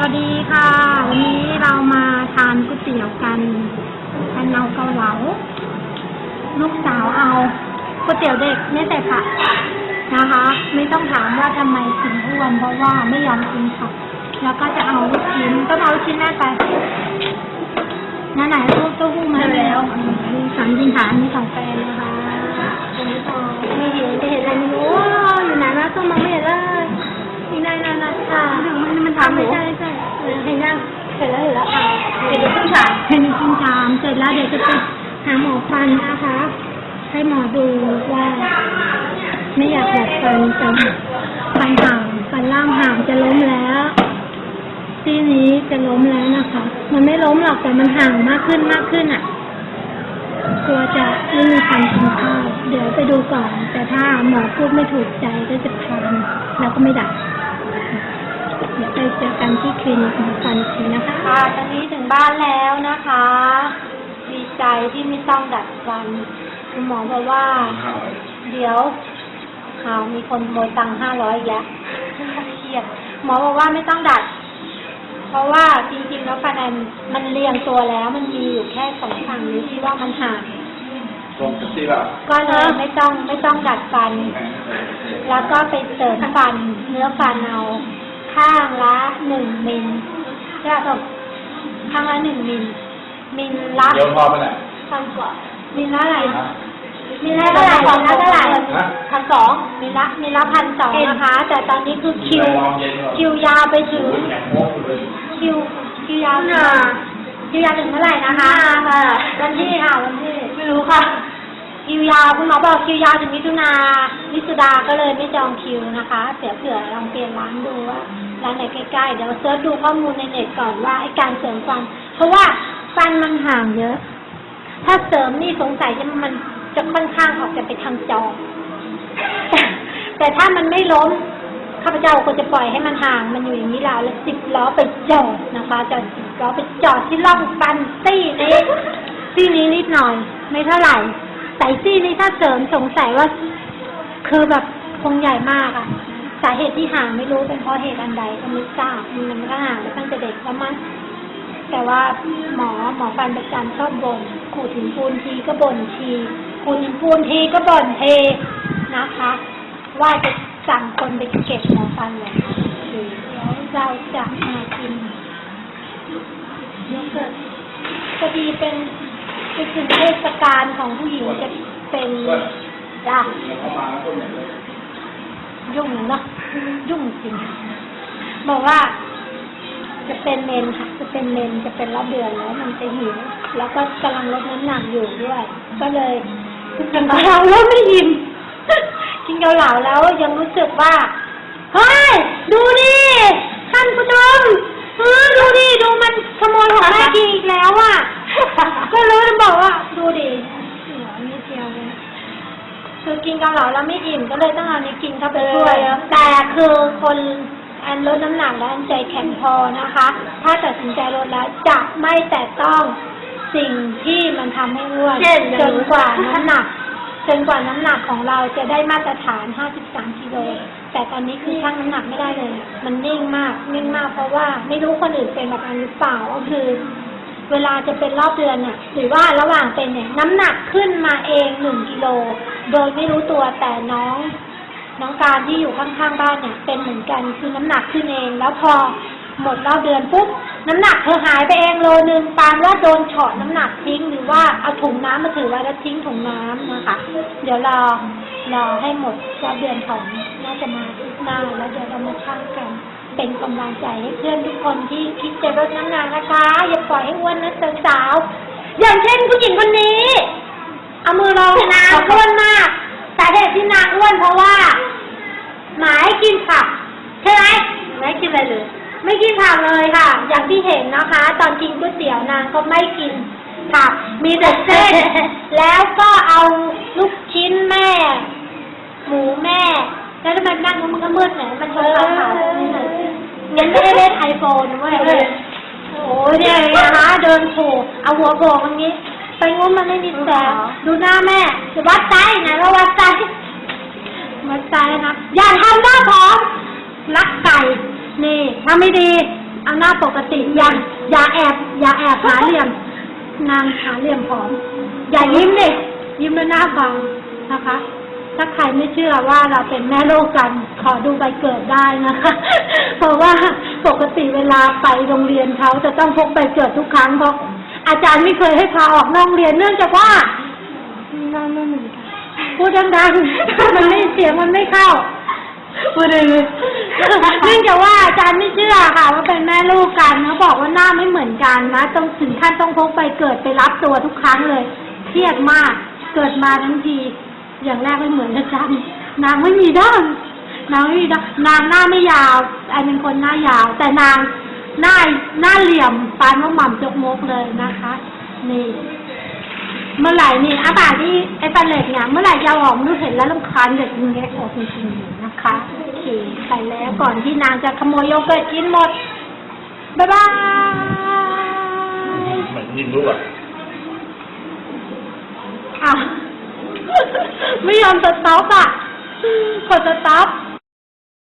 วัสดีค่ะ วันนี้เรามาทานก๋วยเตี๋ยวกันกันเอาเกาเหลา ลูกสาวเอาก๋วยเตี๋ยวเด็กไม่ใส่ผักนะคะ ไม่ต้องถามว่าทำไมถึงอ้วนเพราะว่าไม่ยอมกินผักแล้วก็จะเอาลูกชิ้นต้องเอาลูกชิ้นแม่ไปนั่นไหนลูกเต้าหู้มาแล้วมีสามดินฐานมีสองแปลงนะคะตรงนี้ต่อไม่เห็นจะเห็นอะไรไม่รู้ว้าวอยู่ไหนนะต้องมองไม่เห็นเลยนี่นายนานาค่ะมันมันทำไม่ใช่ใช่ เห็นยังเห็นแล้วเห็นแล้วค่ะเห็นครึ่งชามเห็นครึ่งชามเสร็จแล้วเดี๋ยวจะไปหาหมอฟันนะคะ ให้หมอดูว่า ไม่อยากดัดฟันจะฟันห่างฟันล่างห่างจะล้มแล้วที่นี้จะล้มแล้วนะคะ มันไม่ล้มหรอกแต่มันห่างมากขึ้นมากขึ้นอะกลัวจะไม่มีฟันกินข้าวเดี๋ยวไปดูก่อน แต่ถ้าหมอพูดไม่ถูกใจก็จะทานแล้วก็ไม่ดัด คลินิกหมอฟันอีกทีนะคะค่ะตอนนี้ถึงบ้านแล้วนะคะ ดีใจที่ไม่ต้องดัดฟันคุณหมอบอกว่า เดี๋ยวข่าวมีคนขโมยตังค์ห้าร้อยอีกแล้วเครียดหมอบอกว่าไม่ต้องดัด เพราะว่าจริงๆแล้วฟันแอนมันเรียงตัวแล้ว มันมีอยู่แค่สองฝั่งนี้ที่ว่ามันห่างตรงที่แบบก็เลยไม่ต้องไม่ต้องดัดฟัน แล้วก็ไปเสริมฟันเนื้อฟันเอา ข้างละหนึ่งมิลใช่ป่ะข้างละหนึ่งมิลมิลละเดี๋ยวพอไปแหละพันกว่ามิลละอะไรมิลละเท่าไหร่มิลละเท่าไหร่ฮะพันสองมิลละมิลละพันสองนะคะ แต่ตอนนี้คือคิวลองเย็นก่อนคิวยาวไปถึงโอ้ยแข็งโป๊กเลยคิวคิวยาวถึงคิวยาวถึงเมื่อไหร่นะคะค่ะวันที่ค่ะวันที่ไม่รู้ค่ะ คิวยาวคุณหมอบอกคิวยาวถึงมิถุนามิถุดาก็เลยไม่จองคิวนะคะ เสียเผื่อลองเปลี่ยนร้านดูว่าร้านไหนใกล้ๆเดี๋ยวเซิร์ชดูข้อมูลในเน็ตก่อนว่าไอ้การเสริมฟัน เพราะว่าฟันมันห่างเยอะ ถ้าเสริมนี่สงสัยจะมันจะค่อนข้างออกจะไปทางจอแต่แต่ถ้ามันไม่ล้มข้าพเจ้าก็จะปล่อยให้มันห่างมันอยู่อย่างนี้แล้วแล้วสิบล้อไปจอดนะคะจะสิบล้อไปจอดที่ร่องฟันซี่นี้ซี่นี้นิดหน่อย ไม่เท่าไหร่ แต่ซี่นี้ถ้าเสริมสงสัยว่า คือแบบคงใหญ่มากอะสาเหตุที่ห่างไม่รู้เป็นเพราะเหตุอันใดก็ไม่ทราบมันก็ห่างมาตั้งแต่เด็กแล้วมั้งแต่ว่าหมอหมอฟันประจำชอบบ่นขูดหินปูนทีก็บ่นทีขูดหินปูนทีก็บ่นเทนะคะ ว่าจะสั่งคนไปเก็บหมอฟันเลยเดี๋ยวเราจะมากินโยเกิร์ตพอดีเป็น ไปถึงเทศกาลของผู้หญิงจะเป็นจ้ายุ่งเนาะยุ่งจริงบอกว่า จะเป็นเมนค่ะ จะเป็นเมนจะเป็นรอบเดือนแล้วมันจะหิวแล้วก็กำลังลดน้ำหนักอยู่ด้วย ก็เลยกินเกาเหลาแล้วไม่อิ่มกินเกาเหลาแล้วยังรู้สึกว่าเฮ้ยดูดิท่านผู้ชมเออดูดิดูมันขโมยของแม่กินอีกแล้วอะ ก็เลยบอกว่าดูดิหัวนิดเดียวเลยคือกินเกาเหลาแล้วไม่อิ่มก็เลยต้องเอานี้กินเข้าไปด้วยแต่คือคนอันลดน้ำหนักและอันใจแข็งพอนะคะ ถ้าตัดสินใจลดแล้วจะไม่แต่ต้องสิ่งที่มันทำให้อ้วนเช่นจนกว่าน้ำหนัก จนกว่าน้ำหนักของเราจะได้มาตรฐาน 53กิโล แต่ตอนนี้คือชั่งน้ำหนักไม่ได้เลย มันนิ่งมาก นิ่งมากเพราะว่าไม่รู้คนอื่นเป็นแบบนั้นหรือเปล่าก็คือ เวลาจะเป็นรอบเดือนน่ะหรือว่าระหว่างเป็นเนี่ยน้ำหนักขึ้นมาเองหนึ่งกิโลโดยไม่รู้ตัวแต่น้องน้องการที่อยู่ข้างๆบ้านเนี่ย เป็นเหมือนกันคือน้ำหนักขึ้นเองแล้วพอหมดรอบเดือนปุ๊บน้ำหนักเธอหายไปเองโลนึงปานว่าโดนเฉาะน้ำหนักทิ้งหรือว่าเอาถุงน้ำมาถือไว้แล้วทิ้งถุงน้ำนะคะ เดี๋ยวรอรอให้หมดรอบเดือนของน่าจะมาอาทิตย์หน้าแล้วเดี๋ยวเรามาชั่งกัน เป็นกำลังใจให้เพื่อนทุกคนที่คิดจะลดน้ำหนักนะคะ อย่าปล่อยให้อ้วนนะสาวๆอย่างเช่นผู้หญิงคนนี้ เอามือลองนางอ้วนมากสาเหตุที่นางอ้วนเพราะว่า หมายให้กินผักใช่ไหมไม่กินอะไรเลย ไม่กินผักเลยค่ะ อย่างที่เห็นนะคะ ตอนกินก๋วยเตี๋ยวนางก็ไม่กินผักมีแต่เส้น แล้วก็เอาลูกชิ้นแม่ หมูแม่ แล้วทำไมนั่งแล้วมันก็มืดไหนมันชนเราขา งั้นไม่ได้เล่นไอโฟนเว้ยโอ้ยเนี่ยนะคะเดินโผล่เอาหัวโผล่ตรงนี้ ไปงุ้มมันไม่มีแสงดูหน้าแม่จะวัดใจไหนว่าวัดใจวัดใจนะอย่าทำหน้าผอมรักไก่นี่ถ้าไม่ดี เอาหน้าปกติอย่าอย่าแอบอย่าแอบหาเหลี่ยม นางหาเหลี่ยมผอม อย่ายิ้มดิยิ้มแล้วหน้าฟังนะคะถ้าใครไม่เชื่อว่าเราเป็นแม่ลูกกัน ขอดูใบเกิดได้นะคะ เพราะว่าปก ติเวลาไปโรงเรียนเขาจะต้องพกใบเกิดทุกครั้งเพราะอาจารย์ไม่เคยให้พาออกนอกเรียนเนื่องจากว่านั่นไม่เหมือนกันพูดดังๆมันไม่เสียงมันไม่เข้าพูดเลยเนื่องจากว่าอาจารย์ไม่เชื่อค่ะ ว่าเป็นแม่ลูกกันเขาบอกว่าหน้าไม่เหมือนกันนะต้องถึงขั้นต้องพกไปเกิดไปรับตัวทุกครั้งเลยเครียดมากเกิดมาทั้งที อย่างแรกไม่เหมือนอาจารย์นางไม่มีด้าน นางไม่มีด้านนางหน้าไม่ยาวไอเป็นคนหน้ายาว แต่นางหน้าหน้าเหลี่ยมปานว่าหม่ำจกมกเลยนะคะ นี่ เมื่อไหร่นี่อาบาที่ไอ้ปลาเหล็กเนี่ยเมื่อไหร่จะเอาออกไม่รู้เห็นแล้วลำคาญเด็กแงะออกจริงๆนะคะโอเคไปแล้วก่อนที่นางจะขโมยโยเกิร์ตกินหมดบ๊ายบายเหมือนยิงลูกอะอะไม่ยอมสต็อปอะกดสต็อป